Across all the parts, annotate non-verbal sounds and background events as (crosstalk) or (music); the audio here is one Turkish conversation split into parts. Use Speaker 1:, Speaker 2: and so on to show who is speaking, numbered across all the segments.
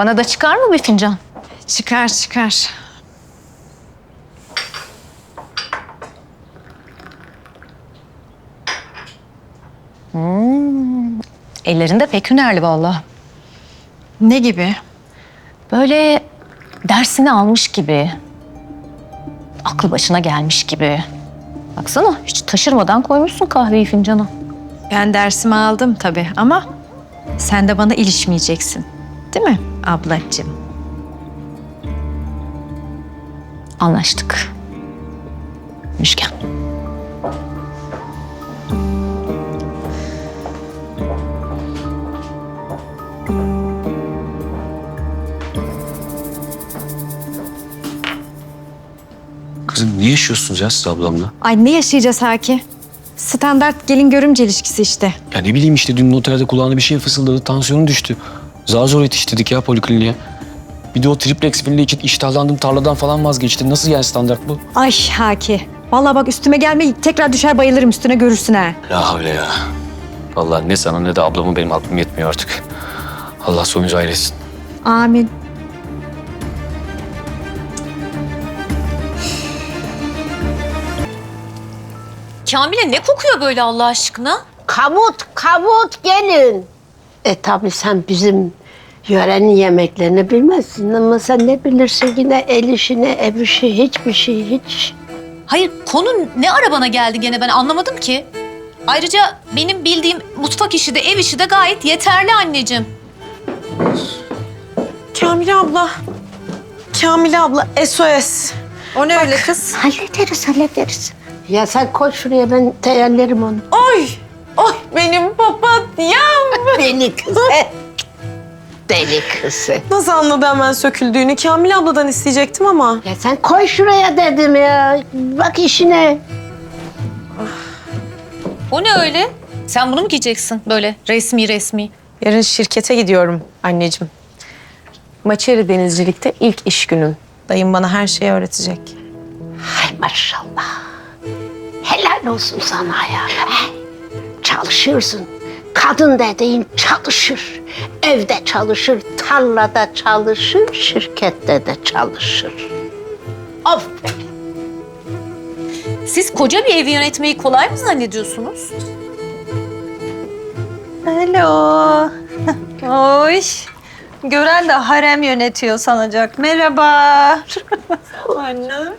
Speaker 1: Bana da çıkar mı bir fincan?
Speaker 2: Çıkar çıkar.
Speaker 1: Ellerinde pek hünerli vallahi.
Speaker 2: Ne gibi?
Speaker 1: Böyle dersini almış gibi. Aklı başına gelmiş gibi. Baksana hiç taşırmadan koymuşsun kahveyi fincana.
Speaker 2: Ben dersimi aldım tabii ama sen de bana ilişmeyeceksin. Değil mi ablacığım?
Speaker 1: Anlaştık. Müşken.
Speaker 3: Kızım niye yaşıyorsunuz ya siz ablamla?
Speaker 2: Ay ne yaşayacağız Haki? Standart gelin görümce ilişkisi işte.
Speaker 3: Ya ne bileyim işte dün otelde kulağına bir şey fısıldadı, tansiyonu düştü. Zar zor yetiştirdik ya polikliniğe. Bir de o triplex villi için iştahlandım tarladan falan vazgeçti. Nasıl yani standart bu?
Speaker 2: Ay Haki. Vallahi bak üstüme gelme tekrar düşer bayılırım üstüne görürsün ha.
Speaker 3: La havle ya. Vallahi ne sana ne de ablamı benim aklım yetmiyor artık. Allah soyunuzu ayırsın.
Speaker 2: Amin.
Speaker 1: Kamile ne kokuyor böyle Allah aşkına?
Speaker 4: Kabut, kabut gelin. E tabi sen bizim yörenin yemeklerini bilmezsin ama sen ne bilirsin yine el işi ne ev işi hiçbir şey hiç.
Speaker 1: Hayır konu ne arabana geldi gene ben anlamadım ki. Ayrıca benim bildiğim mutfak işi de ev işi de gayet yeterli anneciğim.
Speaker 5: Kamile abla. Kamile abla SOS.
Speaker 2: O ne öyle kız?
Speaker 4: Hallederiz hallederiz. Ya sen koy şuraya ben teyellerim onu.
Speaker 5: Ay. Ay benim papatyam.
Speaker 4: Deli kızı. Deli kızı.
Speaker 5: Nasıl anladı hemen söküldüğünü? Kamile abladan isteyecektim ama.
Speaker 4: Ya sen koy şuraya dedim ya. Bak işine.
Speaker 1: O ne öyle? Sen bunu mu giyeceksin böyle resmi resmi?
Speaker 5: Yarın şirkete gidiyorum anneciğim. Maçeri denizcilikte ilk iş günüm. Dayım bana her şeyi öğretecek.
Speaker 4: Hay maşallah. Helal olsun sana ya. He? Kadın dediğin çalışır. Evde çalışır, tarlada çalışır, şirkette de çalışır. Aferin.
Speaker 1: Siz koca bir evi yönetmeyi kolay mı zannediyorsunuz?
Speaker 6: Hello. (laughs) Oy. Gören de harem yönetiyor sanacak. Merhaba. (laughs)
Speaker 5: Annem.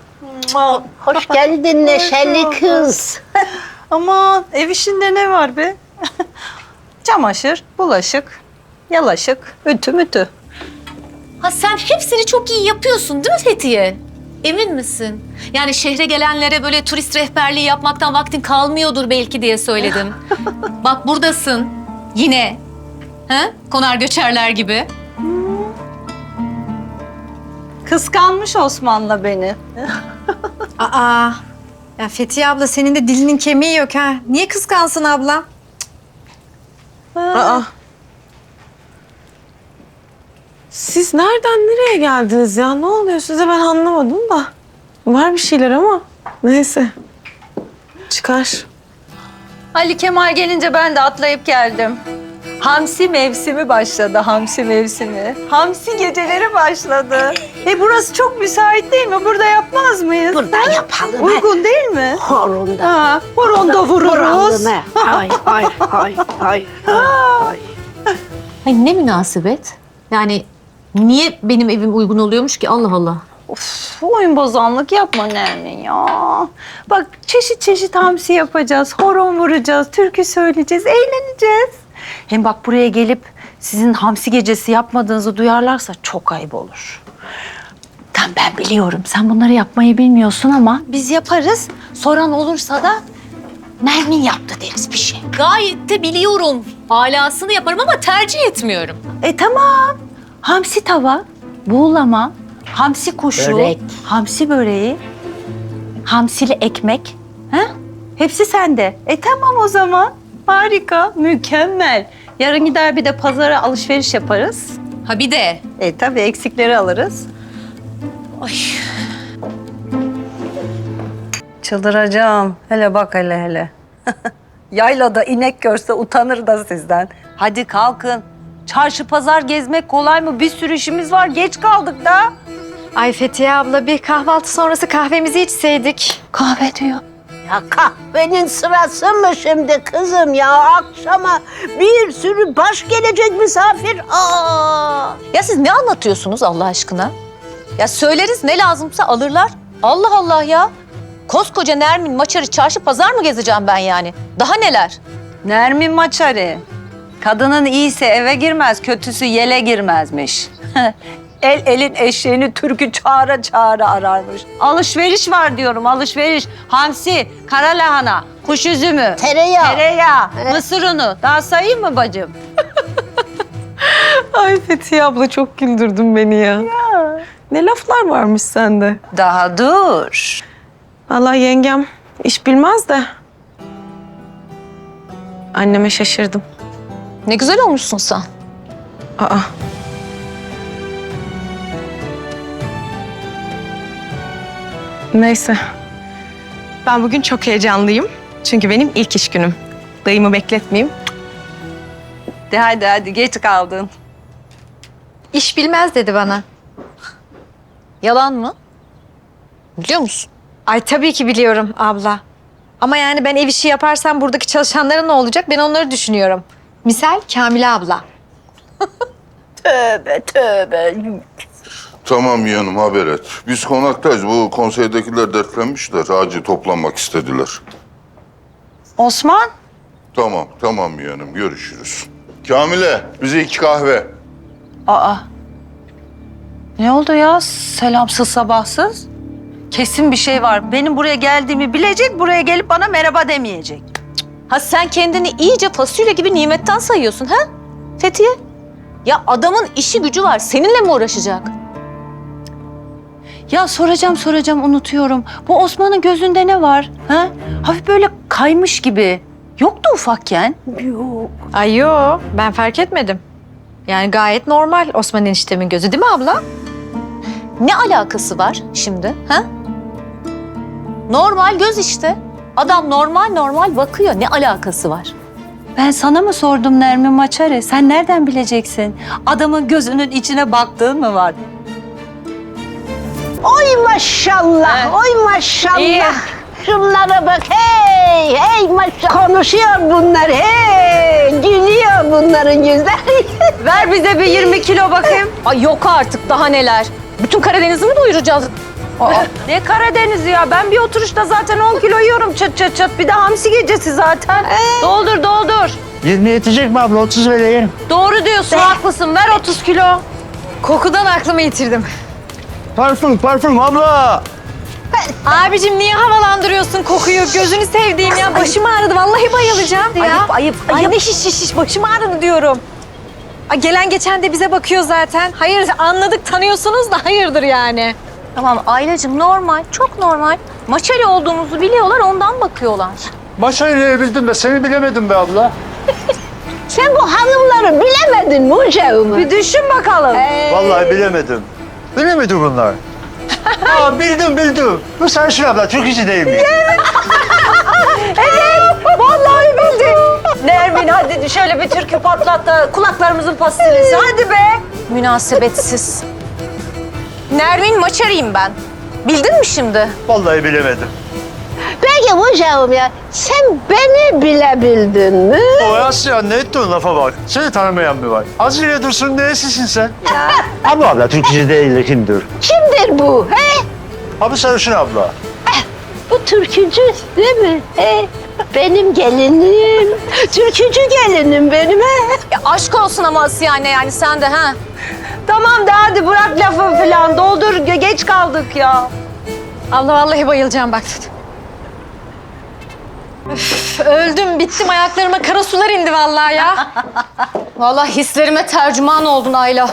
Speaker 4: Hoş geldin neşeli kız. (laughs)
Speaker 6: Aman ev işinde ne var be? Çamaşır, bulaşık, yalaşık, ütü mütü.
Speaker 1: Ha sen hepsini çok iyi yapıyorsun değil mi Fethiye? Emin misin? Yani şehre gelenlere böyle turist rehberliği yapmaktan vaktin kalmıyordur belki diye söyledim. (laughs) Bak buradasın. Yine. Ha? Konar göçerler gibi.
Speaker 6: Kıskanmış Osman'la beni.
Speaker 2: Aa. Ya Fethiye abla senin de dilinin kemiği yok ha. Niye kıskansın abla?
Speaker 5: Aa. Siz nereden nereye geldiniz ya? Ne oluyor size ben anlamadım da. Var bir şeyler ama. Neyse. Çıkar.
Speaker 6: Ali Kemal gelince ben de atlayıp geldim. Hamsi mevsimi başladı, hamsi mevsimi. Hamsi geceleri başladı. E burası çok müsait değil mi? Burada yapmaz mıyız?
Speaker 4: Burada yapalım. he.
Speaker 6: Uygun değil mi?
Speaker 4: Horonda.
Speaker 6: Ha, horonda vururuz.
Speaker 4: He. Hay hay hay hay hay.
Speaker 1: Ay ne münasebet. Yani niye benim evim uygun oluyormuş ki Allah Allah.
Speaker 6: Of, oyun bozanlık yapma Nermin ya. Bak çeşit çeşit hamsi yapacağız, horon vuracağız, türkü söyleyeceğiz, eğleneceğiz. Hem bak buraya gelip sizin hamsi gecesi yapmadığınızı duyarlarsa çok ayıp olur.
Speaker 1: Tam ben biliyorum. Sen bunları yapmayı bilmiyorsun ama biz yaparız. Soran olursa da Nermin yaptı deriz bir şey. Gayet de biliyorum. Alasını yaparım ama tercih etmiyorum.
Speaker 6: E tamam. Hamsi tava, buğulama, hamsi kuşu,
Speaker 4: Börek.
Speaker 6: hamsi böreği, hamsili ekmek. Ha? Hepsi sende. E tamam o zaman. Harika, mükemmel. Yarın gider bir de pazara alışveriş yaparız.
Speaker 1: Ha bir de.
Speaker 6: E tabii eksikleri alırız.
Speaker 1: Ay
Speaker 6: Çıldıracağım. Hele bak hele hele. (laughs) Yaylada inek görse utanır da sizden. Hadi kalkın. Çarşı pazar gezmek kolay mı? Bir sürü işimiz var. Geç kaldık da.
Speaker 2: Ay Fethiye abla bir kahvaltı sonrası kahvemizi içseydik.
Speaker 6: Kahve diyor.
Speaker 4: Ya kahvenin sırası mı şimdi kızım ya? Akşama bir sürü baş gelecek misafir. Aa!
Speaker 1: Ya siz ne anlatıyorsunuz Allah aşkına? Ya söyleriz ne lazımsa alırlar. Allah Allah ya. Koskoca Nermin Maçarı çarşı pazar mı gezeceğim ben yani? Daha neler?
Speaker 6: Nermin Maçari. Kadının iyisi eve girmez, kötüsü yele girmezmiş. (laughs) El elin eşeğini türkü çağıra çağıra ararmış. Alışveriş var diyorum, alışveriş. Hamsi, kara lahana, kuş üzümü,
Speaker 4: Tereyağı.
Speaker 6: tereyağı, mısır unu. Daha sayayım mı bacım?
Speaker 5: Ay Fethiye abla çok güldürdün beni ya. Ne laflar varmış sende.
Speaker 6: Daha dur.
Speaker 5: Vallahi yengem iş bilmez de. Anneme şaşırdım.
Speaker 1: Ne güzel olmuşsun sen.
Speaker 5: Aa. Neyse. Ben bugün çok heyecanlıyım. Çünkü benim ilk iş günüm. Dayımı bekletmeyeyim.
Speaker 6: De hadi hadi geç kaldın.
Speaker 2: İş bilmez dedi bana.
Speaker 1: Yalan mı? Biliyor musun?
Speaker 2: Ay tabii ki biliyorum abla. Ama yani ben ev işi yaparsam buradaki çalışanlara ne olacak ben onları düşünüyorum. Misal Kamile abla.
Speaker 4: Tövbe tövbe.
Speaker 7: Tamam yeğenim haber et. Biz konaktayız. Bu konseydekiler dertlenmişler. Acil toplanmak istediler.
Speaker 6: Osman?
Speaker 7: Tamam, tamam yeğenim. Görüşürüz. Kamile, bize iki kahve.
Speaker 6: Aa. Ne oldu ya? Selamsız sabahsız. Kesin bir şey var. Benim buraya geldiğimi bilecek, buraya gelip bana merhaba demeyecek.
Speaker 1: Ha sen kendini iyice fasulye gibi nimetten sayıyorsun ha? Fethiye? Ya adamın işi gücü var. Seninle mi uğraşacak?
Speaker 6: Ya soracağım soracağım unutuyorum. Bu Osman'ın gözünde ne var? Ha? Hafif böyle kaymış gibi. Yoktu ufakken.
Speaker 2: Ay yo ben fark etmedim. Yani gayet normal Osman eniştemin gözü değil mi abla?
Speaker 1: Ne alakası var şimdi? Ha? Normal göz işte. Adam normal normal bakıyor. Ne alakası var?
Speaker 6: Ben sana mı sordum Nermin Maçare? Sen nereden bileceksin? Adamın gözünün içine baktığın mı var?
Speaker 4: Oy maşallah, oy maşallah.
Speaker 1: İyi.
Speaker 4: Şunlara bak, hey, hey maşallah. Konuşuyor bunlar, hey, gülüyor bunların yüzleri. (laughs)
Speaker 6: Ver bize bir 20 kilo bakayım. (laughs)
Speaker 1: Ay yok artık daha neler. Bütün Karadeniz'i mi doyuracağız? (laughs)
Speaker 6: Ne Karadeniz'i ya? Ben bir oturuşta zaten 10 kilo yiyorum çat çat çat. Bir de hamsi gecesi zaten. Doldur doldur.
Speaker 8: 20 yetecek mi abla? 30 vereyim.
Speaker 6: Doğru diyorsun haklısın. Ver 30 kilo.
Speaker 2: Kokudan aklımı yitirdim.
Speaker 8: Parfüm, parfüm abla.
Speaker 2: Abicim niye havalandırıyorsun kokuyu? Gözünü sevdiğim ya. Başım ağrıdı. Vallahi bayılacağım ya.
Speaker 6: Ayıp ayıp
Speaker 2: Ay
Speaker 6: ayıp.
Speaker 2: ne şiş şiş şiş. Başım ağrıdı diyorum. Ay, gelen geçen de bize bakıyor zaten. Hayır anladık tanıyorsunuz da hayırdır yani.
Speaker 1: Tamam Aylacığım normal, çok normal. Maçali olduğumuzu biliyorlar ondan bakıyorlar.
Speaker 8: Başarıyla bildim de seni bilemedim be abla.
Speaker 4: Sen bu hanımları bilemedin mi Ucağımı?
Speaker 6: Bir düşün bakalım.
Speaker 8: Vallahi bilemedim. Bilemedim bunlar. (laughs) Aa, bildim bildim. Bu Serşin abla içi değil mi? (laughs)
Speaker 6: Vallahi bildin. Nermin hadi şöyle bir türkü patlat da kulaklarımızın pastilesi. Hadi be.
Speaker 1: Münasebetsiz. Nermin Maçari'yim ben. Bildin mi şimdi?
Speaker 8: Vallahi bilemedim.
Speaker 4: Peki Ucağım ya, sen beni bilebildin mi?
Speaker 8: O Asya ne ettin lafa bak. Seni tanımayan mı var? Azile Dursun neyesisin sen? Abla abla Türkçe değil kimdir?
Speaker 4: Kimdir bu, he?
Speaker 8: Abi Serşin abla.
Speaker 4: Bu türkücü değil mi? He? Benim gelinim. Türkücü gelinim benim, he?
Speaker 1: Ya aşk olsun ama Asiye anne yani sen de ha.
Speaker 6: Tamam da hadi bırak lafı falan. Doldur ge- geç kaldık ya.
Speaker 2: Abla vallahi bayılacağım bak. Öf, öldüm bittim ayaklarıma kara sular indi vallahi ya. (laughs)
Speaker 1: Vallahi hislerime tercüman oldun Ayla.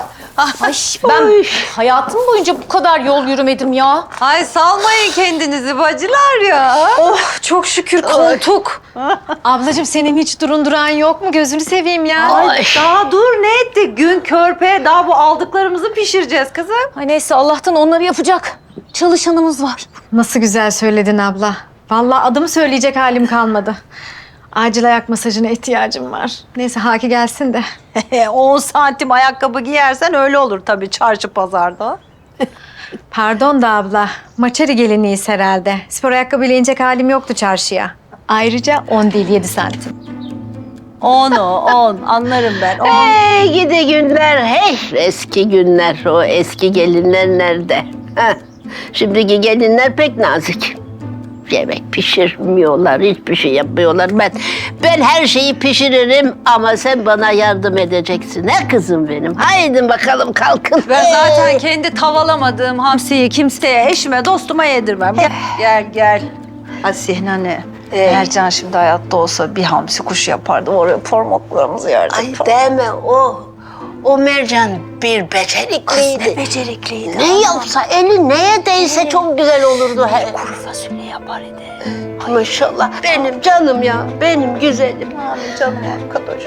Speaker 1: Ay ben hayatım boyunca bu kadar yol yürümedim ya.
Speaker 6: Ay salmayın kendinizi bacılar ya.
Speaker 2: Oh çok şükür koltuk. (laughs) Ablacığım senin hiç durun duran yok mu? Gözünü seveyim ya.
Speaker 6: Ay, daha dur ne ettik? Gün körpe daha bu aldıklarımızı pişireceğiz kızım.
Speaker 1: Ay neyse Allah'tan onları yapacak çalışanımız var.
Speaker 2: Nasıl güzel söyledin abla. Vallahi adımı söyleyecek halim kalmadı. Acil ayak masajına ihtiyacım var. Neyse Haki gelsin de. (laughs)
Speaker 6: 10 santim ayakkabı giyersen öyle olur tabii çarşı pazarda. (laughs)
Speaker 2: Pardon da abla. Maçeri gelinliyiz herhalde. Spor ayakkabıyla inecek halim yoktu çarşıya. Ayrıca 10 değil 7 santim.
Speaker 6: 10 o 10 anlarım ben 10.
Speaker 4: Hey gidi günler, hey eski günler. O eski gelinler nerede? Heh. Şimdiki gelinler pek nazik. Yemek pişirmiyorlar, hiçbir şey yapmıyorlar. Ben ben her şeyi pişiririm ama sen bana yardım edeceksin. Ne kızım benim? Haydi bakalım kalkın.
Speaker 6: Ben zaten kendi tavalamadığım hamsiyi kimseye, eşime, dostuma yedirmem. Gel, gel, gel. Asiye nene. Ercan şimdi hayatta olsa bir hamsi kuşu yapardı. Oraya parmaklarımızı yerdik.
Speaker 4: Ay deme o. O mercan bir becerikliydi.
Speaker 6: becerikliydi.
Speaker 4: Ne yapsa eli neye değse çok güzel olurdu. He.
Speaker 6: Kuru fasulye yapar idi.
Speaker 4: Maşallah. Benim canım ya. Benim güzelim.
Speaker 6: Amin canım arkadaş.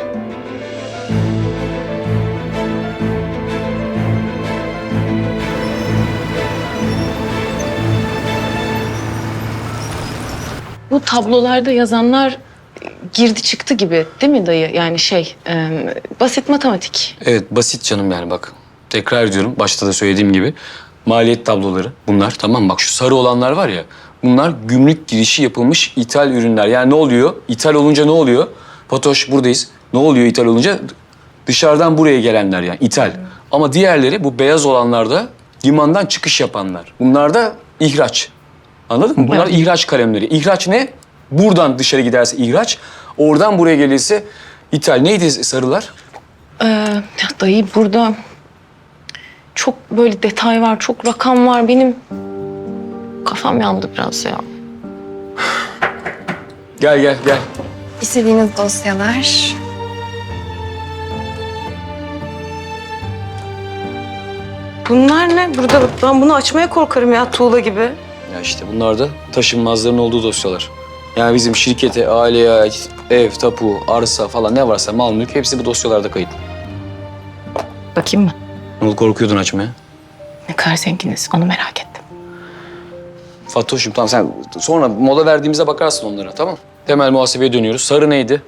Speaker 5: Bu tablolarda yazanlar girdi çıktı gibi değil mi dayı? Yani şey e, basit matematik.
Speaker 3: Evet basit canım yani bak. Tekrar ediyorum başta da söylediğim gibi. Maliyet tabloları bunlar tamam? Bak şu sarı olanlar var ya. Bunlar gümrük girişi yapılmış ithal ürünler. Yani ne oluyor? İthal olunca ne oluyor? Fatoş buradayız. Ne oluyor ithal olunca? Dışarıdan buraya gelenler yani ithal. Ama diğerleri bu beyaz olanlarda limandan çıkış yapanlar. Bunlar da ihraç. Anladın mı? Bunlar ihraç kalemleri. İhraç ne? Buradan dışarı giderse ihraç, oradan buraya gelirse ithal. Neydi sarılar?
Speaker 5: Ee, ya dayı burada çok böyle detay var, çok rakam var. Benim kafam yandı biraz ya.
Speaker 3: Gel gel gel.
Speaker 2: İstediğiniz dosyalar.
Speaker 5: Bunlar ne? Burada ben bunu açmaya korkarım ya tuğla gibi.
Speaker 3: Ya işte bunlar da taşınmazların olduğu dosyalar. Yani bizim şirkete, aileye ait ev, tapu, arsa falan ne varsa mal mülk hepsi bu dosyalarda kayıtlı.
Speaker 5: Bakayım mı?
Speaker 3: Ne oldu korkuyordun açmaya?
Speaker 5: Ne kadar zenginiz onu merak ettim.
Speaker 3: Fatoş'um tamam sen sonra mola verdiğimizde bakarsın onlara tamam Temel muhasebeye dönüyoruz. Sarı neydi?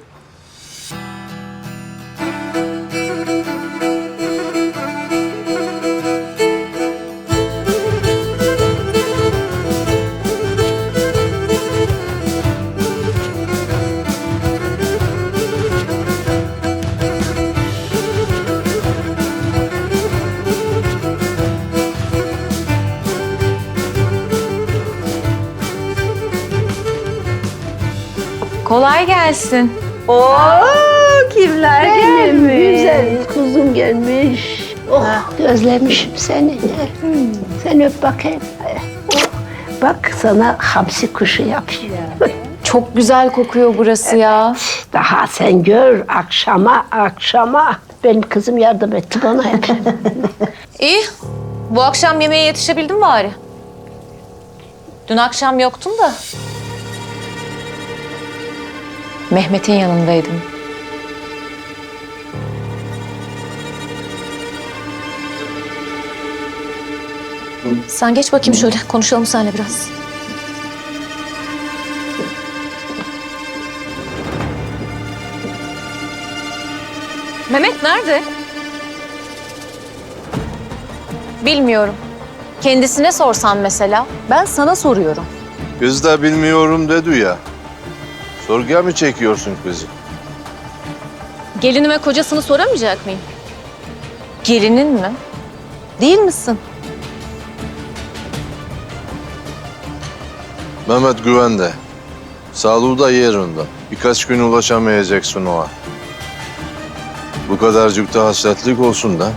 Speaker 2: Kolay gelsin.
Speaker 6: Oo kimler
Speaker 4: Benim
Speaker 6: gelmiş?
Speaker 4: güzel kuzum gelmiş. Oh özlemişim seni. Sen öp bakayım. Oh, Bak sana hamsi kuşu yapıyor. (laughs)
Speaker 2: Çok güzel kokuyor burası ya.
Speaker 4: Daha sen gör akşama akşama. Benim kızım yardım etti bana hep. (laughs)
Speaker 1: İyi. Bu akşam yemeğe yetişebildin bari. Dün akşam yoktun da.
Speaker 2: Mehmet'in yanındaydım.
Speaker 1: Sen geç bakayım şöyle konuşalım seninle biraz. Mehmet nerede?
Speaker 2: Bilmiyorum.
Speaker 1: Kendisine sorsan mesela. Ben sana soruyorum.
Speaker 9: Kız da bilmiyorum dedi ya. Sorguya mı çekiyorsun kızı?
Speaker 1: Gelinime kocasını soramayacak mıyım? Gelinin mi? Değil misin?
Speaker 9: Mehmet güvende. Sağlığı da yerinde. Birkaç gün ulaşamayacaksın ona. Bu kadarcık da hasretlik olsun da.